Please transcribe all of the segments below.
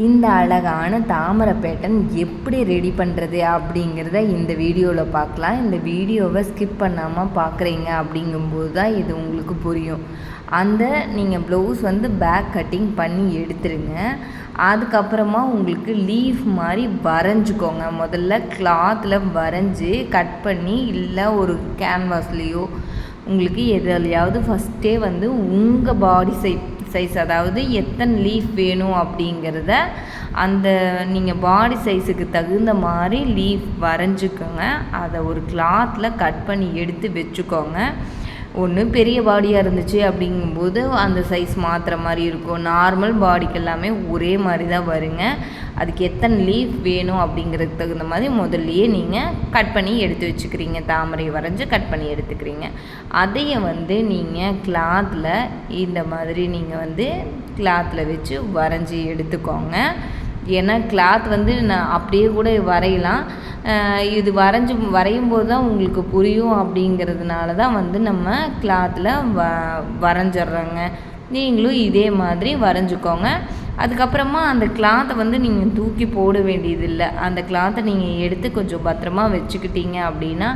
இந்த அழகான தாமரை பேட்டன் எப்படி ரெடி பண்ணுறது அப்படிங்கிறத இந்த வீடியோவில் பார்க்கலாம். இந்த வீடியோவை ஸ்கிப் பண்ணாமல் பார்க்குறீங்க அப்படிங்கும்போது தான் இது உங்களுக்கு புரியும். அந்த நீங்கள் ப்ளவுஸ் வந்து பேக் கட்டிங் பண்ணி எடுத்துருங்க அதுக்கப்புறமா உங்களுக்கு லீஃப் மாதிரி வரைஞ்சிக்கோங்க. முதல்ல கிளாத்தில் வரைஞ்சி கட் பண்ணி இல்லை ஒரு கேன்வாஸ்லேயோ உங்களுக்கு எதுலையாவது ஃபஸ்ட்டே வந்து உங்கள் பாடி சைட் சைஸ் அதாவது எத்தனை லீஃப் வேணும் அப்படிங்கிறத அந்த நீங்கள் பாடி சைஸுக்கு தகுந்த மாதிரி லீஃப் வரைஞ்சிக்கோங்க. அதை ஒரு கிளாத்தில் கட் பண்ணி எடுத்து வச்சுக்கோங்க. ஒன்று பெரிய பாடியாக இருந்துச்சு அப்படிங்கும்போது அந்த சைஸ் மாற்றுற மாதிரி இருக்கும். நார்மல் பாடிக்கு எல்லாமே ஒரே மாதிரி தான் வருங்க. அதுக்கு எத்தனை லீஃப் வேணும் அப்படிங்கிறதுக்கு தகுந்த மாதிரி முதல்லையே நீங்கள் கட் பண்ணி எடுத்து வச்சுக்கிறீங்க. தாமரை வரைஞ்சி கட் பண்ணி எடுத்துக்கிறீங்க. அதையே வந்து நீங்கள் கிளாத்தில் இந்த மாதிரி நீங்கள் வந்து கிளாத்தில் வச்சு வரைஞ்சி எடுத்துக்கோங்க. ஏன்னா கிளாத் வந்து நான் அப்படியே கூட வரையலாம். இது வரைஞ்சி வரையும் போது தான் உங்களுக்கு புரியும் அப்படிங்கிறதுனால தான் வந்து நம்ம கிளாத்தில் வ வரைஞ்சிட்றோங்க. நீங்களும் இதே மாதிரி வரைஞ்சிக்கோங்க. அதுக்கப்புறமா அந்த கிளாத்தை வந்து நீங்கள் தூக்கி போட வேண்டியதில்லை. அந்த கிளாத்தை நீங்கள் எடுத்து கொஞ்சம் பத்திரமா வச்சுக்கிட்டீங்க அப்படின்னா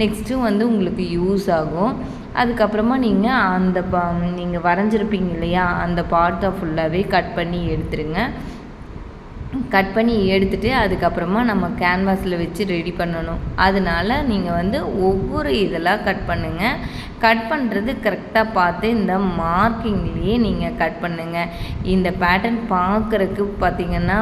நெக்ஸ்ட்டு வந்து உங்களுக்கு யூஸ் ஆகும். அதுக்கப்புறமா நீங்கள் அந்த பா நீங்கள் வரைஞ்சிருப்பீங்க இல்லையா? அந்த பார்ட்டை ஃபுல்லாகவே கட் பண்ணி எடுத்துருங்க. கட் பண்ணி எடுத்துகிட்டு அதுக்கப்புறமா நம்ம கேன்வாஸில் வச்சு ரெடி பண்ணணும். அதனால நீங்கள் வந்து ஒவ்வொரு இதெல்லாம் கட் பண்ணுங்கள் கட் பண்ணுறது கரெக்டாக பார்த்து இந்த மார்க்கிங்லேயே நீங்கள் கட் பண்ணுங்கள் இந்த பேட்டர்ன் பார்க்குறக்கு பார்த்திங்கன்னா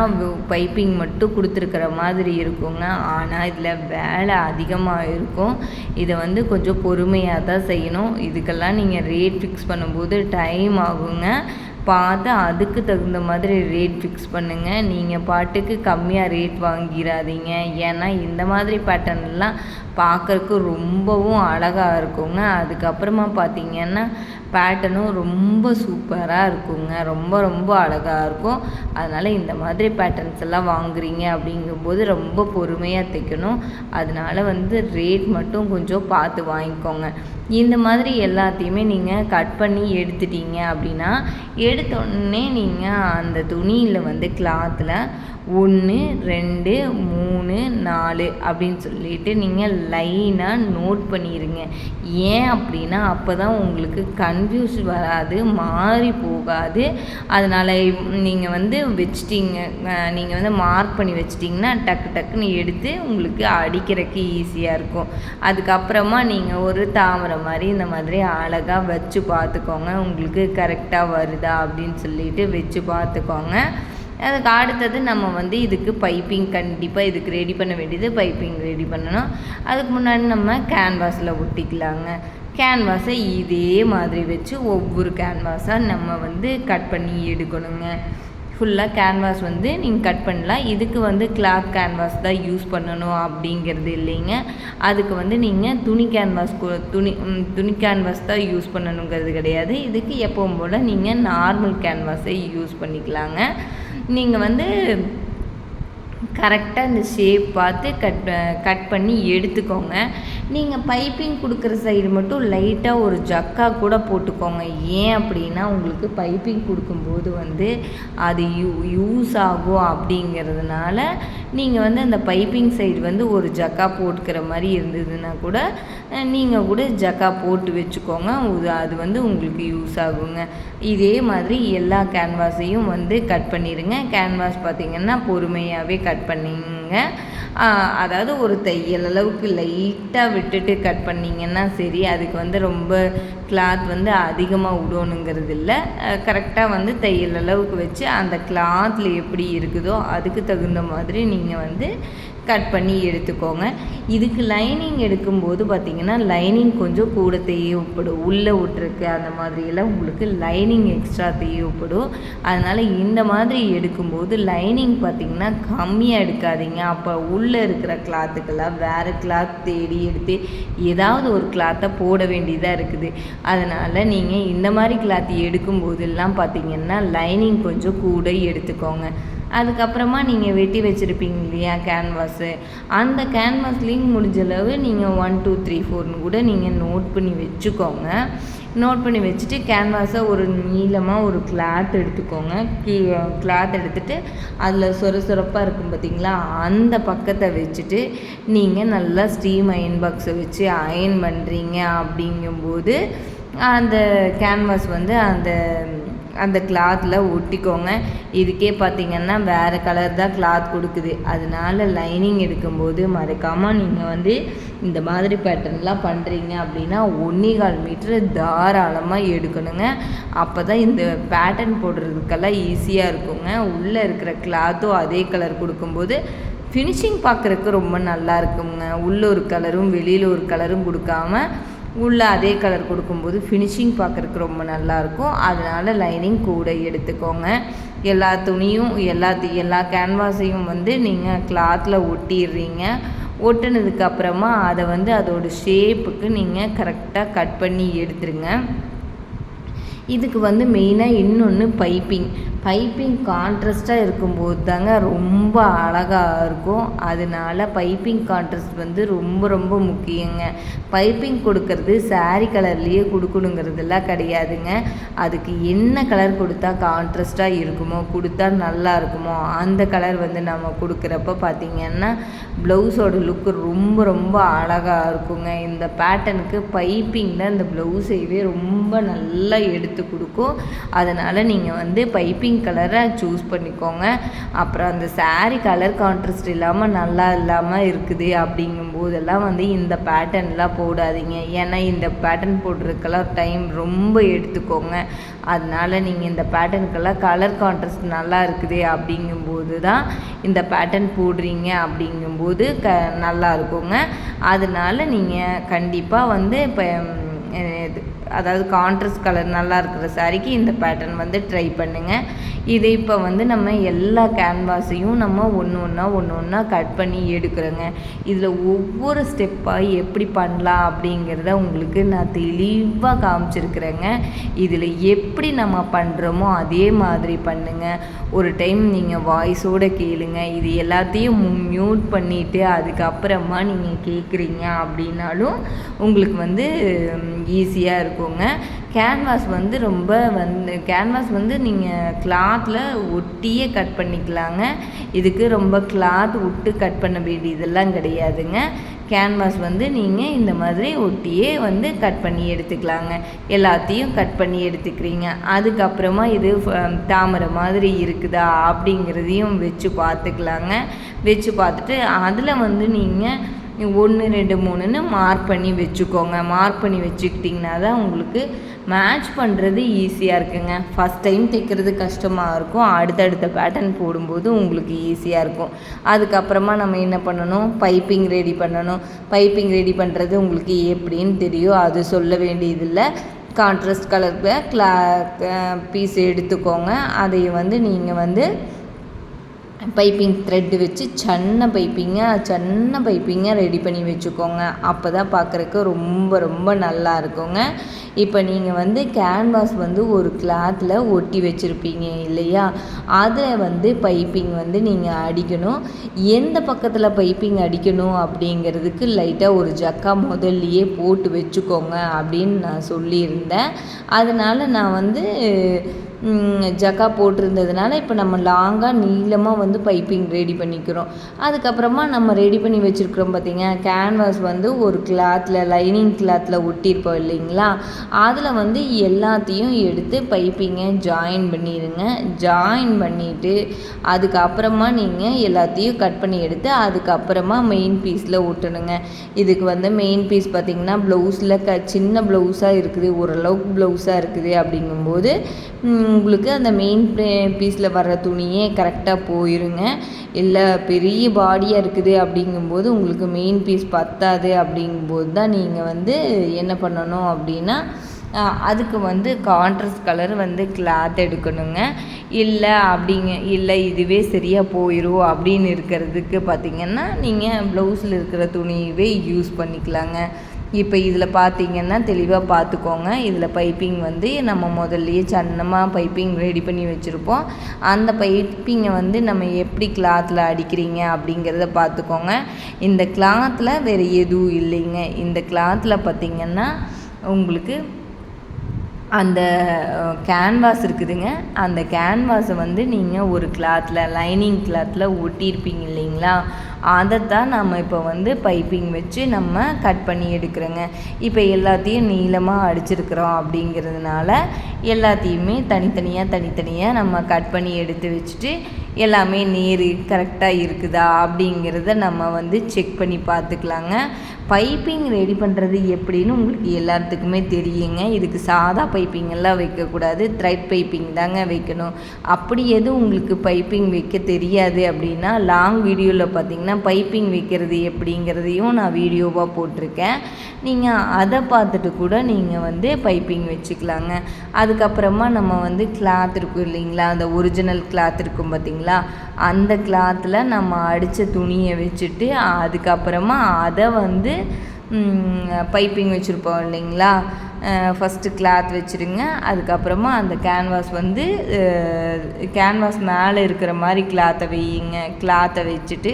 பைப்பிங் மட்டும் கொடுத்துருக்குற மாதிரி இருக்குங்க. ஆனால் இதில் வேலை அதிகமாக இருக்கும். இதை வந்து கொஞ்சம் பொறுமையாக தான் செய்யணும். இதுக்கெல்லாம் நீங்கள் ரேட் ஃபிக்ஸ் பண்ணும்போது டைம் ஆகுங்க. பார்த்து அதுக்கு தகுந்த மாதிரி ரேட் ஃபிக்ஸ் பண்ணுங்கள் நீங்கள் பாட்டுக்கு கம்மியாக ரேட் வாங்கிடாதீங்க ஏன்னா இந்த மாதிரி பேட்டர்ன்லாம் பார்க்குறக்கு ரொம்பவும் அழகாக இருக்குங்க. அதுக்கப்புறமா பார்த்திங்கன்னா பேட்டர்னும் ரொம்ப சூப்பராக இருக்குங்க. ரொம்ப ரொம்ப அழகாக இருக்கும். அதனால் இந்த மாதிரி பேட்டர்ன்ஸ் எல்லாம் வாங்குறீங்க அப்படிங்கும்போது ரொம்ப பொறுமையாக தைக்கணும். அதனால் வந்து ரேட் மட்டும் கொஞ்சம் பார்த்து வாங்கிக்கோங்க. இந்த மாதிரி எல்லாத்தையுமே நீங்கள் கட் பண்ணி எடுத்துட்டீங்க அப்படின்னா எடுத்தோடனே நீங்கள் அந்த துணியில் வந்து கிளாத்தில் ஒன்று ரெண்டு மூணு நாலு அப்படின்னு சொல்லிட்டு நீங்கள் லைனாக நோட் பண்ணிடுங்க ஏன் அப்படின்னா அப்போ தான் உங்களுக்கு கன்ஃபியூஸ் வராது மாறி போகாது. அதனால் நீங்கள் வந்து வச்சிட்டிங்க நீங்கள் வந்து மார்க் பண்ணி வச்சிட்டிங்கன்னா டக்கு டக்குன்னு எடுத்து உங்களுக்கு அடிக்கிறதுக்கு ஈஸியாக இருக்கும். அதுக்கப்புறமா நீங்கள் ஒரு தாமரை மாதிரி இந்த மாதிரி அழகாக வச்சு பார்த்துக்கோங்க. உங்களுக்கு கரெக்டாக வருதா அப்படின்னு சொல்லிட்டு வச்சு பார்த்துக்கோங்க. அதுக்கு அடுத்தது நம்ம வந்து இதுக்கு பைப்பிங் கண்டிப்பாக இதுக்கு ரெடி பண்ண வேண்டியது பைப்பிங் ரெடி பண்ணணும். அதுக்கு முன்னாடி நம்ம கேன்வாஸில் ஒட்டிக்கலாங்க. கேன்வாஸை இதே மாதிரி வச்சு ஒவ்வொரு கேன்வாஸாக நம்ம வந்து கட் பண்ணி எடுக்கணுங்க. ஃபுல்லாக கேன்வாஸ் வந்து நீங்கள் கட் பண்ணலாம். இதுக்கு வந்து கிளாத் கேன்வாஸ் தான் யூஸ் பண்ணணும் அப்படிங்கிறது இல்லைங்க. அதுக்கு வந்து நீங்கள் துணி கேன்வாஸ் துணி துணி கேன்வாஸ் தான் யூஸ் பண்ணணுங்கிறது கிடையாது. இதுக்கு எப்பவும் போல் நீங்கள் நார்மல் கேன்வாஸை யூஸ் பண்ணிக்கலாங்க. நீங்கள் வந்து கரெக்டாக இந்த ஷேப் பார்த்து கட் கட் பண்ணி எடுத்துக்கோங்க. நீங்கள் பைப்பிங் கொடுக்குற சைடு மட்டும் லைட்டாக ஒரு ஜக்கா கூட போட்டுக்கோங்க. ஏன் அப்படின்னா உங்களுக்கு பைப்பிங் கொடுக்கும்போது வந்து அது யூ யூஸ் ஆகும் அப்படிங்கிறதுனால நீங்கள் வந்து அந்த பைப்பிங் சைடு வந்து ஒரு ஜக்கா போட்டுக்கிற மாதிரி இருந்ததுன்னா கூட நீங்கள் கூட ஜக்கா போட்டு வச்சுக்கோங்க. அது வந்து உங்களுக்கு யூஸ் ஆகுங்க. இதே மாதிரி எல்லா கேன்வாஸையும் வந்து கட் பண்ணிடுங்க கேன்வாஸ் பார்த்திங்கன்னா பொறுமையாகவே கட் பண்ணிங்க. அதாவது ஒரு தையல் அளவுக்கு லைட்டாக விட்டுட்டு கட் பண்ணிங்கன்னா சரி அதுக்கு வந்து ரொம்ப கிளாத் வந்து அதிகமாக விடணுங்கிறது இல்லை கரெக்டாக வந்து தையல் அளவுக்கு வச்சு அந்த கிளாத்தில் எப்படி இருக்குதோ அதுக்கு தகுந்த மாதிரி நீங்கள் வந்து கட் பண்ணி எடுத்துக்கோங்க. இதுக்கு லைனிங் எடுக்கும்போது பார்த்திங்கன்னா லைனிங் கொஞ்சம் கூட தேவைப்படும் உள்ளே விட்டுருக்கு அந்த மாதிரியெல்லாம் உங்களுக்கு லைனிங் எக்ஸ்ட்ரா தேவைப்படும் அதனால் இந்த மாதிரி எடுக்கும்போது லைனிங் பார்த்திங்கன்னா கம்மியாக எடுக்காதீங்க. அப்போ உள்ளே இருக்கிற கிளாத்துக்கெல்லாம் வேறு கிளாத் தேடி எடுத்து ஏதாவது ஒரு கிளாத்தை போட வேண்டியதாக இருக்குது. அதனால் நீங்கள் இந்த மாதிரி கிளாத் எடுக்கும்போதெல்லாம் பார்த்திங்கன்னா லைனிங் கொஞ்சம் கூட எடுத்துக்கோங்க. அதுக்கப்புறமா நீங்கள் வெட்டி வச்சுருப்பீங்க இல்லையா கேன்வாஸு அந்த கேன்வாஸ்லேயும் முடிஞ்ச அளவு நீங்கள் ஒன் டூ த்ரீ ஃபோர்னு கூட நீங்கள் நோட் பண்ணி வச்சுக்கோங்க. நோட் பண்ணி வச்சுட்டு கேன்வாஸை ஒரு நீளமாக ஒரு கிளாத் எடுத்துக்கோங்க. கீ கிளாத் எடுத்துகிட்டு அதில் சொர சொரப்பாக இருக்கும் பார்த்திங்களா அந்த பக்கத்தை வச்சுட்டு நீங்கள் நல்லா ஸ்டீம் அயன் பாக்ஸை வச்சு அயன் பண்ணுறீங்க அப்படிங்கும்போது அந்த கேன்வாஸ் வந்து அந்த அந்த கிளாத்தில் ஒட்டிக்கோங்க. இதுக்கே பார்த்திங்கன்னா வேறு கலர் தான் கிளாத் கொடுக்குது. அதனால லைனிங் எடுக்கும்போது மறக்காமல் நீங்கள் வந்து இந்த மாதிரி பேட்டர்ன்லாம் பண்ணுறீங்க அப்படின்னா ஒன்றே கால் மீட்ரு தாராளமாக எடுக்கணுங்க. அப்போ தான் இந்த பேட்டர்ன் போடுறதுக்கெல்லாம் ஈஸியாக இருக்குங்க. உள்ளே இருக்கிற கிளாத்தும் அதே கலர் கொடுக்கும்போது ஃபினிஷிங் பார்க்குறக்கு ரொம்ப நல்லா இருக்குங்க. உள்ள ஒரு கலரும் வெளியில் ஒரு கலரும் கொடுக்காம உள்ளே அதே கலர் கொடுக்கும்போது ஃபினிஷிங் பார்க்குறக்கு ரொம்ப நல்லாயிருக்கும். அதனால் லைனிங் கூட எடுத்துக்கோங்க. எல்லா துணியும் எல்லாத்து எல்லா கேன்வாஸையும் வந்து நீங்கள் கிளாத்தில் ஒட்டிடுறீங்க. ஒட்டினதுக்கப்புறமா அதை வந்து அதோடய ஷேப்புக்கு நீங்கள் கரெக்டாக கட் பண்ணி எடுத்துருங்க. இதுக்கு வந்து மெயினாக இன்னொன்று பைப்பிங் பைப்பிங் கான்ட்ராஸ்ட்டாக இருக்கும்போது தாங்க ரொம்ப அழகாக இருக்கும். அதனால பைப்பிங் கான்ட்ரஸ்ட் வந்து ரொம்ப ரொம்ப முக்கியங்க. பைப்பிங் கொடுக்கறது சாரி கலர்லேயே கொடுக்கணுங்கிறதெல்லாம் கிடையாதுங்க. அதுக்கு என்ன கலர் கொடுத்தா கான்ட்ரஸ்ட்டாக இருக்குமோ கொடுத்தா நல்லா இருக்குமோ அந்த கலர் வந்து நம்ம கொடுக்குறப்ப பார்த்திங்கன்னா ப்ளவுஸோட லுக்கு ரொம்ப ரொம்ப அழகாக இருக்குங்க. இந்த பேட்டனுக்கு பைப்பிங் தான் இந்த ப்ளவுஸைவே ரொம்ப நல்லா எடுத்து கொடுக்கும். அதனால் நீங்கள் வந்து பைப்பிங் பிங்க் கலரை சூஸ் பண்ணிக்கோங்க. அப்புறம் அந்த சாரீ கலர் கான்ட்ராஸ்ட் இல்லாமல் நல்லா இல்லாமல் இருக்குது அப்படிங்கும்போதெல்லாம் வந்து இந்த பேட்டர்ன்லாம் போடாதீங்க. ஏன்னா இந்த பேட்டர்ன் போடுறதுக்கெல்லாம் டைம் ரொம்ப எடுத்துக்கோங்க. அதனால் நீங்கள் இந்த பேட்டர்னுக்கெல்லாம் கலர் கான்ட்ராஸ்ட் நல்லா இருக்குது அப்படிங்கும்போது தான் இந்த பேட்டர்ன் போடுறீங்க அப்படிங்கும்போது க நல்லா இருக்குங்க. அதனால் நீங்கள் கண்டிப்பாக வந்து இப்போ அதாவது கான்ட்ரஸ்ட் கலர் நல்லா இருக்கிற சாரிக்கு இந்த பேட்டர்ன் வந்து ட்ரை பண்ணுங்கள் இது இப்போ வந்து நம்ம எல்லா கேன்வாஸையும் நம்ம ஒன்று ஒன்றா ஒன்று ஒன்றா கட் பண்ணி எடுக்கிறோங்க. இதில் ஒவ்வொரு ஸ்டெப்பாக எப்படி பண்ணலாம் அப்படிங்கிறத உங்களுக்கு நான் தெளிவாக காமிச்சிருக்கிறேங்க. இதில் எப்படி நம்ம பண்ணுறோமோ அதே மாதிரி பண்ணுங்கள் ஒரு டைம் நீங்கள் வாய்ஸோடு கேளுங்க. இது எல்லாத்தையும் மியூட் பண்ணிவிட்டு அதுக்கப்புறமா நீங்கள் கேட்குறீங்க அப்படின்னாலும் உங்களுக்கு வந்து ஈஸியாக இருக்கும். எடுத்துக்கோங்க. கேன்வாஸ் வந்து ரொம்ப வந்து கேன்வாஸ் வந்து நீங்கள் கிளாத்தில் ஒட்டியே கட் பண்ணிக்கலாங்க. இதுக்கு ரொம்ப கிளாத் விட்டு கட் பண்ண வேண்டியதெல்லாம் கிடையாதுங்க. கேன்வாஸ் வந்து நீங்கள் இந்த மாதிரி ஒட்டியே வந்து கட் பண்ணி எடுத்துக்கலாங்க. எல்லாத்தையும் கட் பண்ணி எடுத்துக்கிறீங்க. அதுக்கப்புறமா இது தாமரை மாதிரி இருக்குதா அப்படிங்கிறதையும் வச்சு பார்த்துக்கலாங்க. வச்சு பார்த்துட்டு அதில் வந்து நீங்கள் ஒன்று ரெண்டு மூணுன்னு மார்க் பண்ணி வச்சுக்கோங்க. மார்க் பண்ணி வச்சுக்கிட்டிங்கன்னா தான் உங்களுக்கு மேட்ச் பண்ணுறது ஈஸியாக இருக்குங்க. ஃபஸ்ட் டைம் தைக்கிறது கஷ்டமாக இருக்கும். அடுத்தடுத்த பேட்டர்ன் போடும்போது உங்களுக்கு ஈஸியாக இருக்கும். அதுக்கப்புறமா நம்ம என்ன பண்ணணும்? பைப்பிங் ரெடி பண்ணணும். பைப்பிங் ரெடி பண்ணுறது உங்களுக்கு எப்படின்னு தெரியும். அது சொல்ல வேண்டியதில்லை. கான்ட்ராஸ்ட் கலர் கிளா பீஸ் எடுத்துக்கோங்க. அதை வந்து நீங்கள் வந்து பைப்பிங் த்ரெட்டு வச்சு சன்ன பைப்பிங்க சன்ன பைப்பிங்கை ரெடி பண்ணி வச்சுக்கோங்க. அப்போ தான் பார்க்குறக்கு ரொம்ப ரொம்ப நல்லா இருக்குங்க. இப்போ நீங்கள் வந்து கேன்வாஸ் வந்து ஒரு கிளாத்தில் ஒட்டி வச்சுருப்பீங்க இல்லையா? அதில் வந்து பைப்பிங் வந்து நீங்கள் அடிக்கணும். எந்த பக்கத்தில் பைப்பிங் அடிக்கணும் அப்படிங்கிறதுக்கு லைட்டாக ஒரு ஜக்கா முதல்லையே போட்டு வச்சுக்கோங்க அப்படின்னு நான் சொல்லியிருந்தேன். அதனால் நான் வந்து ஜக்கா போட்டிருந்ததுனால இப்போ நம்ம லாங்காக நீளமாக வந்து பைப்பிங் ரெடி பண்ணிக்கிறோம். அதுக்கப்புறமா நம்ம ரெடி பண்ணி வச்சுருக்குறோம் பார்த்திங்க கேன்வாஸ் வந்து ஒரு கிளாத்தில் லைனிங் கிளாத்தில் ஒட்டியிருப்போம் இல்லைங்களா? அதில் வந்து எல்லாத்தையும் எடுத்து பைப்பிங்கை ஜாயின் பண்ணிடுங்க ஜாயின் பண்ணிவிட்டு அதுக்கப்புறமா நீங்கள் எல்லாத்தையும் கட் பண்ணி எடுத்து அதுக்கப்புறமா மெயின் பீஸில் ஒட்டணுங்க. இதுக்கு வந்து மெயின் பீஸ் பார்த்திங்கன்னா ப்ளவுஸில் க சின்ன ப்ளவுஸாக இருக்குது. ஓரளவுக்கு ப்ளவுஸாக இருக்குது அப்படிங்கும்போது உங்களுக்கு அந்த மெயின் பீஸில் வர்ற துணியே கரெக்டாக போயிருங்க. இல்லை பெரிய பாடியாக இருக்குது அப்படிங்கும்போது உங்களுக்கு மெயின் பீஸ் பத்தாது அப்படிங்கும்போது தான் நீங்கள் வந்து என்ன பண்ணணும் அப்படின்னா அதுக்கு வந்து கான்ட்ரஸ்ட் கலர் வந்து கிளாத் எடுக்கணுங்க. இல்லை அப்படிங்க இல்லை இதுவே சரியாக போயிடும் அப்படின்னு இருக்கிறதுக்கு பார்த்திங்கன்னா நீங்கள் ப்ளவுஸில் இருக்கிற துணியவே யூஸ் பண்ணிக்கலாங்க. இப்போ இதில் பார்த்தீங்கன்னா தெளிவாக பார்த்துக்கோங்க இதில் பைப்பிங் வந்து நம்ம முதல்லையே சன்னமாக பைப்பிங் ரெடி பண்ணி வச்சுருப்போம். அந்த பைப்பிங்கை வந்து நம்ம எப்படி கிளாத்தில் அடிக்கிறீங்க அப்படிங்கிறத பார்த்துக்கோங்க இந்த கிளாத்தில் வேறு எதுவும் இல்லைங்க. இந்த கிளாத்தில் பார்த்திங்கன்னா உங்களுக்கு அந்த கேன்வாஸ் இருக்குதுங்க. அந்த கேன்வாஸை வந்து நீங்கள் ஒரு கிளாத்தில் லைனிங் கிளாத்தில் ஒட்டியிருப்பீங்க இல்லைங்களா? அதைத்தான் நம்ம இப்போ வந்து பைப்பிங் வச்சு நம்ம கட் பண்ணி எடுக்கிறோங்க. இப்போ எல்லாத்தையும் நீளமாக அடிச்சிருக்கிறோம் அப்படிங்கிறதுனால எல்லாத்தையுமே தனித்தனியாக தனித்தனியாக நம்ம கட் பண்ணி எடுத்து வச்சுட்டு எல்லாமே நேர் கரெக்டாக இருக்குதா அப்படிங்கிறத நம்ம வந்து செக் பண்ணி பார்த்துக்கலாங்க. பைப்பிங் ரெடி பண்ணுறது எப்படின்னு உங்களுக்கு எல்லாத்துக்குமே தெரியுங்க. இதுக்கு சாதா பைப்பிங்கெல்லாம் வைக்கக்கூடாது. த்ரெட் பைப்பிங் தாங்க வைக்கணும். அப்படி எதுவும் உங்களுக்கு பைப்பிங் வைக்க தெரியாது அப்படின்னா லாங் வீடியோவில் பார்த்தீங்கன்னா பைப்பிங் வைக்கிறது எப்படிங்கிறதையும் நான் வீடியோவாக போட்டிருக்கேன். நீங்கள் அதை பார்த்துட்டு கூட நீங்கள் வந்து பைப்பிங் வச்சுக்கலாங்க. அதுக்கப்புறமா நம்ம வந்து கிளாத் இருக்கும் இல்லைங்களா? அந்த ஒரிஜினல் கிளாத் இருக்கும் பார்த்திங்களா? அந்த கிளாத்தில் நம்ம அடித்த துணியை வச்சுட்டு அதுக்கப்புறமா அதை வந்து பைப்பிங் வச்சுருப்போம் இல்லைங்களா? ஃபஸ்ட்டு கிளாத் வச்சுருங்க. அதுக்கப்புறமா அந்த கேன்வாஸ் வந்து கேன்வாஸ் மேலே இருக்கிற மாதிரி கிளாத்தை வையுங்க. கிளாத்தை வச்சுட்டு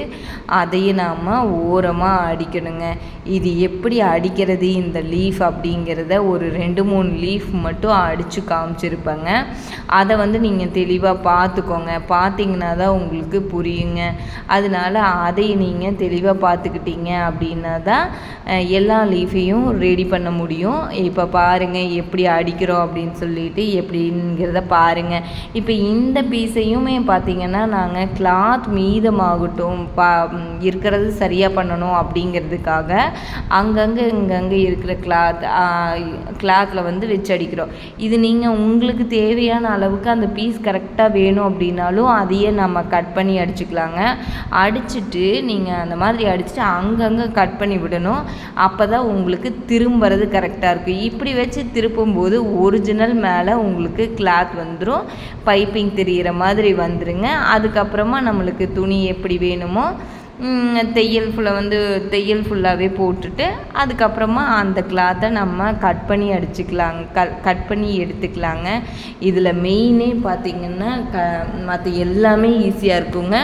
அதையும் நாம் ஓரமாக அடிக்கணுங்க. இது எப்படி அடிக்கிறது இந்த லீஃப் அப்படிங்கிறத ஒரு ரெண்டு மூணு லீஃப் மட்டும் அடித்து காமிச்சிருப்பேங்க. அதை வந்து நீங்கள் தெளிவாக பார்த்துக்கோங்க. பார்த்தீங்கன்னா தான் உங்களுக்கு புரியுங்க. அதனால அதை நீங்கள் தெளிவாக பார்த்துக்கிட்டீங்க அப்படின்னா தான் எல்லா லீஃபையும் ரெடி பண்ண முடியும். இப்போ பாருங்கள் எப்படி அடிக்கிறோம் அப்படின்னு சொல்லிட்டு எப்படிங்கிறத பாருங்கள் இப்போ இந்த பீஸையுமே பார்த்திங்கன்னா நாங்கள் கிளாத் மீதமாகட்டும் பா இருக்கிறது சரியாக பண்ணணும் அப்படிங்கிறதுக்காக அங்கங்கே இங்கங்கே இருக்கிற கிளாத் கிளாத்தில் வந்து வச்சு அடிக்கிறோம் இது நீங்கள் உங்களுக்கு தேவையான அளவுக்கு அந்த பீஸ் கரெக்டாக வேணும் அப்படின்னாலும் அதையே நம்ம கட் பண்ணி அடிச்சுக்கலாங்க. அடிச்சுட்டு நீங்கள் அந்த மாதிரி அடிச்சுட்டு அங்கங்கே கட் பண்ணி விடணும். அப்போ தான் உங்களுக்கு திரும்புறது கரெக்டாக இருக்கும். இப்படி வச்சு திருப்பும்போது ஒரிஜினல் மேலே உங்களுக்கு கிளாத் வந்துடும் பைப்பிங் தெரிகிற மாதிரி வந்துருங்க. அதுக்கப்புறமா நம்மளுக்கு துணி எப்படி வேணுமோ தையல் ஃபுல்லாக வந்து தையல் ஃபுல்லாகவே போட்டுட்டு அதுக்கப்புறமா அந்த கிளாத்தை நம்ம கட் பண்ணி அடிச்சுக்கலாங்க. க கட் பண்ணி எடுத்துக்கலாங்க. இதில் மெயினே பார்த்திங்கன்னா க மற்ற எல்லாமே ஈஸியாக இருக்குங்க.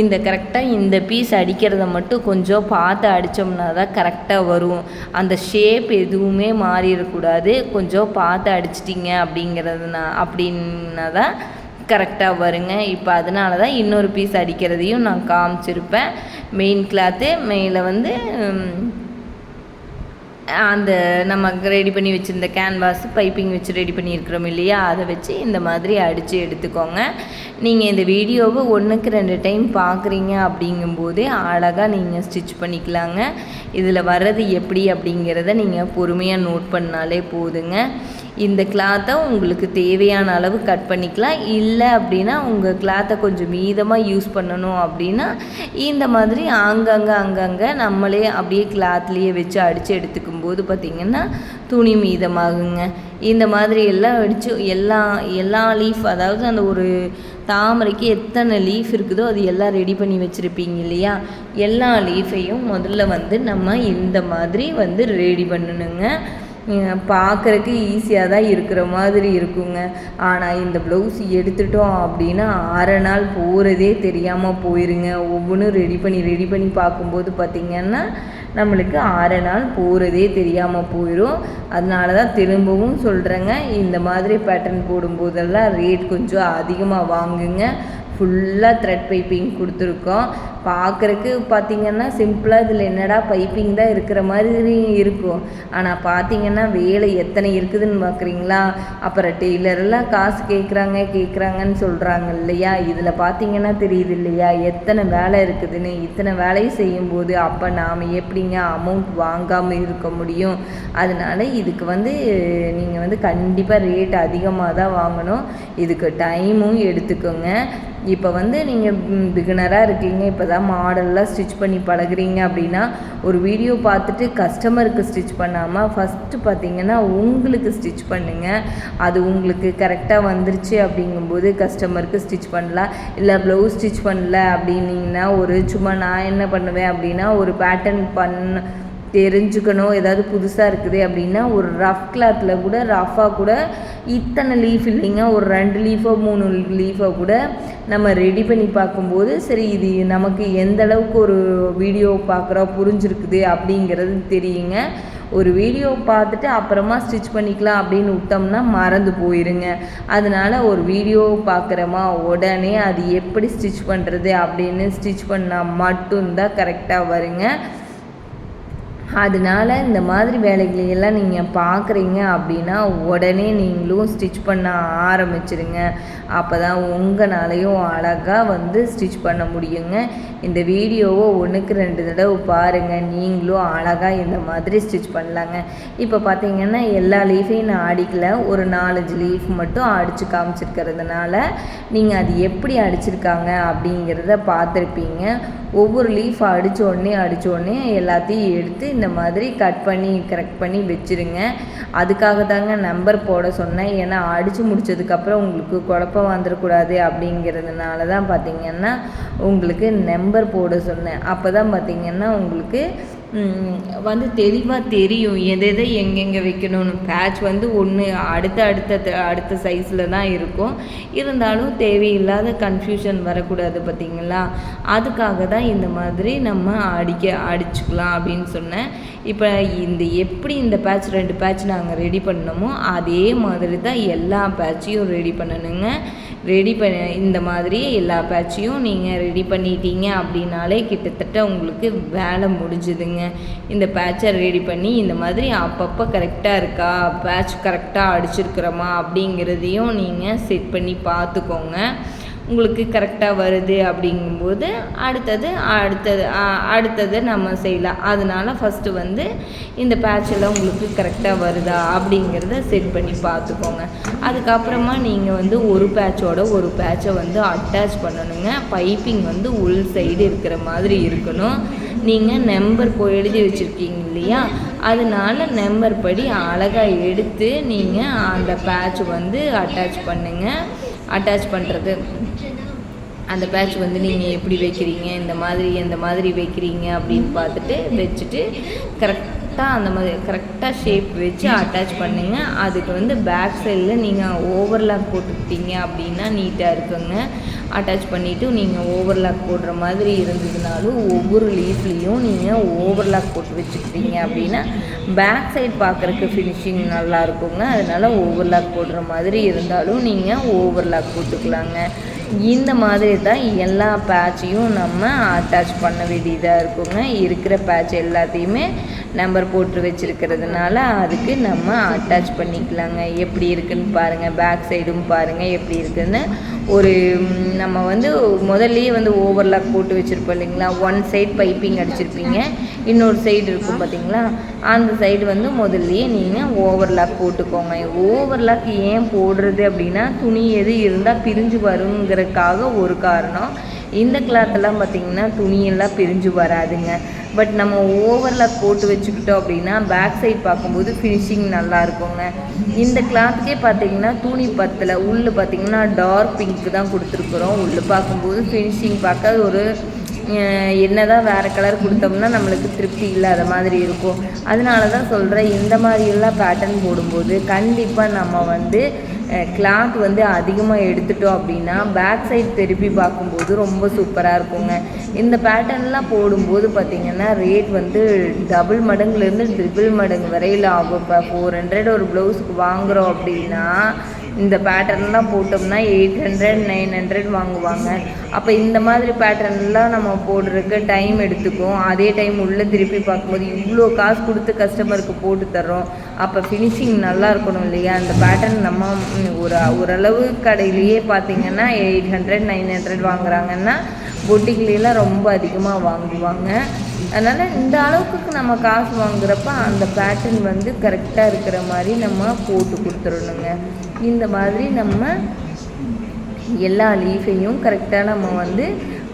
இந்த கரெக்டாக இந்த பீஸ் அடிக்கிறத மட்டும் கொஞ்சம் பார்த்து அடித்தோம்னா தான் கரெக்டாக வரும். அந்த ஷேப் எதுவுமே மாறிடக்கூடாது. கொஞ்சம் பார்த்து அடிச்சிட்டிங்க அப்படிங்கிறதுனா அப்படின்னா தான் கரெக்டாக வருங்க. இப்போ அதனால தான் இன்னொரு பீஸ் அடிக்கிறதையும் நான் காமிச்சிருப்பேன். மெயின் கிளாத்து மேலே வந்து அந்த நம்ம ரெடி பண்ணி வச்சுருந்த கேன்வாஸ் பைப்பிங் வச்சு ரெடி பண்ணியிருக்கிறோம் இல்லையா? அதை வச்சு இந்த மாதிரி அடித்து எடுத்துக்கோங்க. நீங்கள் இந்த வீடியோவை ஒன்றுக்கு ரெண்டு டைம் பார்க்குறீங்க அப்படிங்கும்போதே அழகாக நீங்கள் ஸ்டிச் பண்ணிக்கலாங்க. இதில் வர்றது எப்படி அப்படிங்கிறத நீங்கள் பொறுமையாக நோட் பண்ணாலே போதுங்க. இந்த கிளாத்தை உங்களுக்கு தேவையான அளவு கட் பண்ணிக்கலாம். இல்லை அப்படின்னா உங்கள் கிளாத்தை கொஞ்சம் மீதமாக யூஸ் பண்ணணும் அப்படின்னா இந்த மாதிரி அங்கங்கே அங்கங்கே நம்மளே அப்படியே கிளாத்லேயே வச்சு அடித்து எடுத்துக்கும் போது பார்த்திங்கன்னா துணி மீதமாகுங்க. இந்த மாதிரி எல்லாம் அடித்து எல்லா எல்லா லீஃப் அதாவது அந்த ஒரு தாமரைக்கு எத்தனை லீஃப் இருக்குதோ அது எல்லாம் ரெடி பண்ணி வச்சுருப்பீங்க இல்லையா? எல்லா லீஃபையும் முதல்ல வந்து நம்ம இந்த மாதிரி வந்து ரெடி பண்ணணுங்க. பார்க்குறக்கு ஈஸியாக தான் இருக்கிற மாதிரி இருக்குங்க. ஆனால் இந்த ப்ளவுஸ் எடுத்துட்டோம் அப்படின்னா அரை நாள் போகிறதே தெரியாமல் போயிருங்க. ஒவ்வொன்றும் ரெடி பண்ணி ரெடி பண்ணி பார்க்கும்போது பார்த்திங்கன்னா நம்மளுக்கு அரை நாள் போகிறதே தெரியாமல் போயிடும் அதனால தான் திரும்பவும் சொல்கிறேங்க இந்த மாதிரி பேட்டர்ன் போடும்போதெல்லாம் ரேட் கொஞ்சம் அதிகமாக வாங்குங்க. ஃபுல்லாக த்ரெட் பைப்பிங் கொடுத்துருக்கோம். பார்க்குறக்கு பார்த்திங்கன்னா சிம்பிளாக இதில் என்னடா பைப்பிங் தான் இருக்கிற மாதிரி இருக்கும். ஆனால் பார்த்திங்கன்னா வேலை எத்தனை இருக்குதுன்னு பார்க்குறீங்களா? அப்புறம் டெய்லரெல்லாம் காசு கேட்குறாங்க கேட்குறாங்கன்னு சொல்கிறாங்க இல்லையா? இதில் பார்த்திங்கன்னா தெரியுது இல்லையா? எத்தனை வேலை இருக்குதுன்னு இத்தனை வேலையும் செய்யும்போது அப்போ நாம் எப்படிங்க அமௌண்ட் வாங்காமல் இருக்க முடியும்? அதனால் இதுக்கு வந்து நீங்கள் வந்து கண்டிப்பாக ரேட் அதிகமாக தான் வாங்கணும். இதுக்கு டைமும் எடுத்துக்கோங்க. இப்போ வந்து நீங்கள் பிகினராக இருக்கீங்க இப்போ தான் மாடல்லாம் ஸ்டிச் பண்ணி பழகுறீங்க அப்படின்னா ஒரு வீடியோ பார்த்துட்டு கஸ்டமருக்கு ஸ்டிச் பண்ணாமல் ஃபஸ்ட்டு பார்த்தீங்கன்னா உங்களுக்கு ஸ்டிச் பண்ணுங்கள் அது உங்களுக்கு கரெக்டாக வந்துருச்சு அப்படிங்கும்போது கஸ்டமருக்கு ஸ்டிச் பண்ணலாம். இல்லை ப்ளவுஸ் ஸ்டிச் பண்ணல அப்படின்னீங்கன்னா ஒரு சும்மா நான் என்ன பண்ணுவேன் அப்படின்னா ஒரு பேட்டர்ன் பண்ண தெரிஞ்சுக்கணும் ஏதாவது புதுசாக இருக்குது அப்படின்னா ஒரு ரஃப் கிளாத்தில் கூட ரஃபாக கூட இத்தனை லீஃப் இல்லைங்க. ஒரு ரெண்டு லீஃபோ மூணு லீஃபோ கூட நம்ம ரெடி பண்ணி பார்க்கும்போது சரி இது நமக்கு எந்த அளவுக்கு ஒரு வீடியோ பார்க்குறோம் புரிஞ்சிருக்குது அப்படிங்கிறது தெரியுங்க. ஒரு வீடியோ பார்த்துட்டு அப்புறமா ஸ்டிச் பண்ணிக்கலாம் அப்படின்னு விட்டோம்னா மறந்து போயிருங்க. அதனால் ஒரு வீடியோ பார்க்குறோமா உடனே அது எப்படி ஸ்டிச் பண்ணுறது அப்படின்னு ஸ்டிச் பண்ணால் மட்டும்தான் கரெக்டாக வருங்க. அதனால இந்த மாதிரி வேலைகளையெல்லாம் நீங்கள் பார்க்குறீங்க அப்படின்னா உடனே நீங்களும் ஸ்டிச் பண்ண ஆரம்பிச்சிருங்க. அப்போ தான் உங்களாலையும் அழகாக வந்து ஸ்டிச் பண்ண முடியுங்க. இந்த வீடியோவை ஒன்றுக்கு ரெண்டு தடவை பாருங்கள் நீங்களும் அழகாக இந்த மாதிரி ஸ்டிச் பண்ணலாங்க. இப்போ பார்த்தீங்கன்னா எல்லா லீஃபையும் நான் அடிக்கல. ஒரு நாலஞ்சு லீஃப் மட்டும் அடித்து காமிச்சிருக்கிறதுனால நீங்கள் அது எப்படி அடிச்சிருக்காங்க அப்படிங்கிறத பார்த்துருப்பீங்க. ஒவ்வொரு லீஃப் அடித்த உடனே அடித்த உடனே எல்லாத்தையும் எடுத்து இந்த மாதிரி கட் பண்ணி கரெக்ட் பண்ணி வச்சுருங்க. அதுக்காக தாங்க நம்பர் போட சொன்னேன். ஏன்னா அடித்து முடித்ததுக்கப்புறம் உங்களுக்கு குழப்பம் வந்துடக்கூடாது அப்படிங்கிறதுனால தான் பார்த்திங்கன்னா உங்களுக்கு நம்பர் போட சொன்னேன். அப்போ தான் பார்த்திங்கன்னா உங்களுக்கு வந்து தெளிவாக தெரியும். எதை எதை எங்கெங்கே வைக்கணும்னு. பேட்ச் வந்து ஒன்று அடுத்த அடுத்த அடுத்த சைஸில் தான் இருக்கும். இருந்தாலும் தேவையில்லாத கன்ஃபியூஷன் வரக்கூடாது பார்த்திங்களா? அதுக்காக தான் இந்த மாதிரி நம்ம அடிக்க அடிச்சுக்கலாம் அப்படின்னு சொன்னேன். இப்போ இந்த எப்படி இந்த பேட்ச் ரெண்டு பேட்ச் நாங்கள் ரெடி பண்ணணுமோ அதே மாதிரி தான் எல்லா பேட்சையும் ரெடி பண்ணணுங்க. ரெடி பண்ண இந்த மாதிரி எல்லா பேட்சையும் நீங்கள் ரெடி பண்ணிட்டீங்க அப்படின்னாலே கிட்டத்தட்ட உங்களுக்கு வேலை முடிஞ்சுதுங்க. இந்த பேட்சை ரெடி பண்ணி இந்த மாதிரி அப்பப்போ கரெக்டாக இருக்கா பேட்ச் கரெக்டாக அடிச்சிருக்கிறோமா அப்படிங்கிறதையும் நீங்கள் செட் பண்ணி பார்த்துக்கோங்க. உங்களுக்கு கரெக்டாக வருது அப்படிங்கும்போது அடுத்தது அடுத்தது அடுத்தது நம்ம செய்யலாம். அதனால் ஃபஸ்ட்டு வந்து இந்த பேட்செல்லாம் உங்களுக்கு கரெக்டாக வருதா அப்படிங்கிறத செட் பண்ணி பார்த்துக்கோங்க. அதுக்கப்புறமா நீங்கள் வந்து ஒரு பேட்சோட ஒரு பேட்சை வந்து அட்டாச் பண்ணணுங்க. பைப்பிங் வந்து உள் சைடு இருக்கிற மாதிரி இருக்கணும். நீங்கள் நம்பர் போ எழுதி வச்சுருக்கீங்க இல்லையா? அதனால நம்பர் படி அழகாக எடுத்து நீங்கள் அந்த பேட்ச் வந்து அட்டாச் பண்ணுங்கள் அட்டாச் பண்ணுறது அந்த பேட்ச் வந்து நீங்கள் எப்படி வைக்கிறீங்க இந்த மாதிரி எந்த மாதிரி வைக்கிறீங்க அப்படின்னு பார்த்துட்டு வச்சுட்டு கரெக்டாக அந்த மாதிரி கரெக்டாக ஷேப் வச்சு அட்டாச் பண்ணுங்க. அதுக்கு வந்து பேக் சைடில் நீங்கள் ஓவர்லாக் போட்டுக்கிட்டீங்க அப்படின்னா நீட்டாக இருக்குங்க. அட்டாச் பண்ணிவிட்டு நீங்கள் ஓவர்லாக் போடுற மாதிரி இருந்ததுனாலும் ஒவ்வொரு லீஃப்லேயும் நீங்கள் ஓவர்லாக் போட்டு வச்சுக்கிட்டீங்க அப்படின்னா பேக் சைட் பார்க்குறக்கு ஃபினிஷிங் நல்லா இருக்குங்க. அதனால் ஓவர்லாக் போடுற மாதிரி இருந்தாலும் நீங்கள் ஓவர்லாக் போட்டுக்கலாங்க. இந்த மாதிரி தான் எல்லா பேட்சையும் நம்ம அட்டாச் பண்ண வேண்டியதாக இருக்குங்க. இருக்கிற பேட்ச் எல்லாத்தையுமே நம்பர் போட்டு வச்சுருக்கிறதுனால அதுக்கு நம்ம அட்டாச் பண்ணிக்கலாங்க. எப்படி இருக்குன்னு பாருங்கள் பேக் சைடும் பாருங்கள் எப்படி இருக்குதுன்னு ஒரு நம்ம வந்து முதல்லையே வந்து ஓவர்லாக் போட்டு வச்சுருப்போம் இல்லைங்களா? ஒன் சைட் பைப்பிங் அடிச்சிருப்பீங்க. இன்னொரு சைடு இருக்கும் பார்த்தீங்களா? அந்த சைடு வந்து முதல்லையே நீங்கள் ஓவர்லாக் போட்டுக்கோங்க. ஓவர்லாக் ஏன் போடுறது அப்படின்னா துணி எது இருந்தால் பிரிஞ்சு வருங்கிறதுக்காக ஒரு காரணம். இந்த கிளாத்தெல்லாம் பார்த்திங்கன்னா துணியெல்லாம் பிரிஞ்சு வராதுங்க. பட் நம்ம ஓவரில் போட்டு வச்சுக்கிட்டோம் அப்படின்னா பேக் சைட் பார்க்கும்போது ஃபினிஷிங் நல்லா இருக்குங்க. இந்த கிளாத்துக்கே பார்த்தீங்கன்னா துணி பத்தில் உள்ளே பார்த்தீங்கன்னா டார்க் பிங்க் தான் கொடுத்துருக்குறோம். உள்ளே பார்க்கும்போது ஃபினிஷிங் பார்க்க ஒரு என்ன தான் வேறு கலர் கொடுத்தோம்னா நம்மளுக்கு திருப்தி இல்லாத மாதிரி இருக்கும். அதனால தான் சொல்கிறேன் இந்த மாதிரியெல்லாம் பேட்டர்ன் போடும்போது கண்டிப்பாக நம்ம வந்து கிளாத் வந்து அதிகமாக எடுத்துட்டோம் அப்படின்னா பேக் சைட் திருப்பி பார்க்கும்போது ரொம்ப சூப்பராக இருக்குங்க. இந்த பேட்டர்ன்லாம் போடும்போது பார்த்திங்கன்னா ரேட் வந்து டபுள் மடங்குலேருந்து ட்ரிபிள் மடங்கு வரையில் ஆகும். இப்போ ஃபோர் ஹண்ட்ரட் ஒரு ப்ளவுஸுக்கு வாங்குகிறோம் அப்படின்னா இந்த பேட்டர்ன்லாம் போட்டோம்னா எயிட் ஹண்ட்ரட் நைன் ஹண்ட்ரட் வாங்குவாங்க. அப்போ இந்த மாதிரி பேட்டர்ன்லாம் நம்ம போடுறதுக்கு டைம் எடுத்துக்கும். அதே டைம் உள்ளே திருப்பி பார்க்கும்போது இவ்வளோ காசு கொடுத்து கஸ்டமருக்கு போட்டு தர்றோம். அப்போ ஃபினிஷிங் நல்லா இருக்கணும் இல்லையா? அந்த பேட்டர்ன் நம்ம ஒரு ஓரளவு கடையிலேயே பார்த்தீங்கன்னா எயிட் ஹண்ட்ரட் நைன் ஹண்ட்ரட் வாங்குறாங்கன்னா பொட்டிக்கிலாம் ரொம்ப அதிகமாக வாங்குவாங்க. அதனால் இந்த அளவுக்கு நம்ம காசு வாங்குறப்ப அந்த பேட்டர்ன் வந்து கரெக்டாக இருக்கிற மாதிரி நம்ம போட்டு கொடுத்துடணுங்க. இந்த மாதிரி நம்ம எல்லா லீஃபையும் கரெக்டாக நம்ம வந்து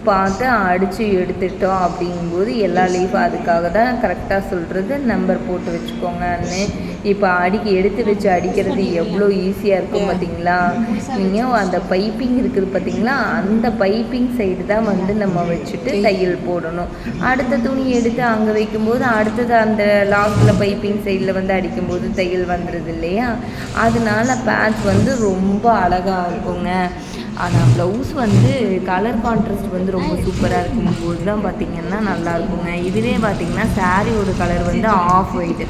பார்த்து அடித்து எடுத்துட்டோம் அப்படிங்கும்போது எல்லா லீஃப் அதுக்காக தான் கரெக்டாக சொல்கிறது நம்பர் போட்டு வச்சுக்கோங்க அண்ணே இப்போ அடிக்க எடுத்து வச்சு அடிக்கிறது எவ்வளோ ஈஸியாக இருக்கும் பார்த்தீங்களா நீங்கள் அந்த பைப்பிங் இருக்குது பார்த்தீங்களா அந்த பைப்பிங் சைடு தான் வந்து நம்ம வச்சுட்டு தையல் போடணும். அடுத்த துணி எடுத்து அங்கே வைக்கும்போது அடுத்தது அந்த லாஸ்ட்டில் பைப்பிங் சைடில் வந்து அடிக்கும்போது தையல் வந்துடுது இல்லையா? அதனால பேட்ச் வந்து ரொம்ப அழகாக இருக்குங்க. ஆனால் ப்ளவுஸ் வந்து கலர் கான்ட்ராஸ்ட் வந்து ரொம்ப சூப்பராக இருக்கும்போது தான் பார்த்தீங்கன்னா நல்லா இருக்குங்க. இதுவே பார்த்தீங்கன்னா சாரியோட கலர் வந்து ஆஃப் ஒயிட்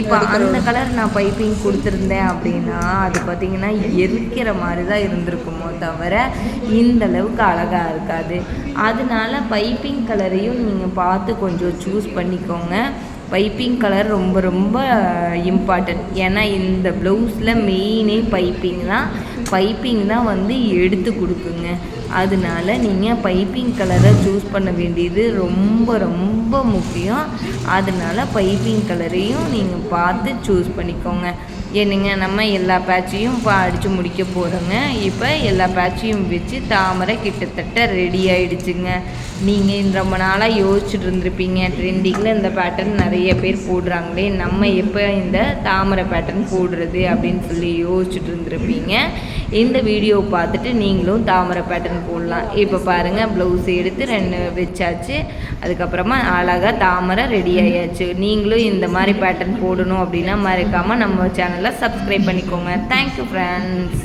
இப்போ அந்த கலர் நான் பைப்பிங் கொடுத்துருந்தேன் அப்படின்னா அது பார்த்தீங்கன்னா எரிக்கிற மாதிரி தான் இருந்திருக்குமோ தவிர இந்த அளவுக்கு அழகாக இருக்காது. அதனால பைப்பிங் கலரையும் நீங்கள் பார்த்து கொஞ்சம் சூஸ் பண்ணிக்கோங்க. பைப்பிங் கலர் ரொம்ப ரொம்ப uh, இம்பார்ட்டன்ட் ஏன்னா இந்த ப்ளவுஸில் மெயினே பைப்பிங் தான். பைப்பிங் தான் வந்து எடுத்து கொடுக்குங்க. அதனால நீங்கள் பைப்பிங் கலரை சூஸ் பண்ண வேண்டியது ரொம்ப ரொம்ப முக்கியம். அதனால பைப்பிங் கலரையும் நீங்கள் பார்த்து சூஸ் பண்ணிக்கோங்க. என்னங்க நம்ம எல்லா பேட்சையும் இப்போ அடித்து முடிக்க போகிறோங்க இப்போ எல்லா பேட்சையும் வச்சு தாமரை கிட்டத்தட்ட ரெடி ஆகிடுச்சுங்க நீங்கள் ரொம்ப நாளாக யோசிச்சுட்டு இருந்திருப்பீங்க. ட்ரெண்டிங்கில் இந்த பேட்டர்ன் நிறைய பேர் போடுறாங்களே நம்ம எப்போ இந்த தாமரை பேட்டர்ன் போடுறது அப்படின்னு சொல்லி யோசிச்சுட்டு இருந்திருப்பீங்க. இந்த வீடியோ பார்த்துட்டு நீங்களும் தாமரை பேட்டர்ன் போடலாம். இப்போ பாருங்கள் ப்ளவுஸ் எடுத்து ரெண்டு வச்சாச்சு. அதுக்கப்புறமா அழகாக தாமரை ரெடி ஆயாச்சு. நீங்களும் இந்த மாதிரி பேட்டர்ன் போடணும் அப்படின்னா மறக்காமல் நம்ம சேனலை சப்ஸ்கிரைப் பண்ணிக்கோங்க. Thank you friends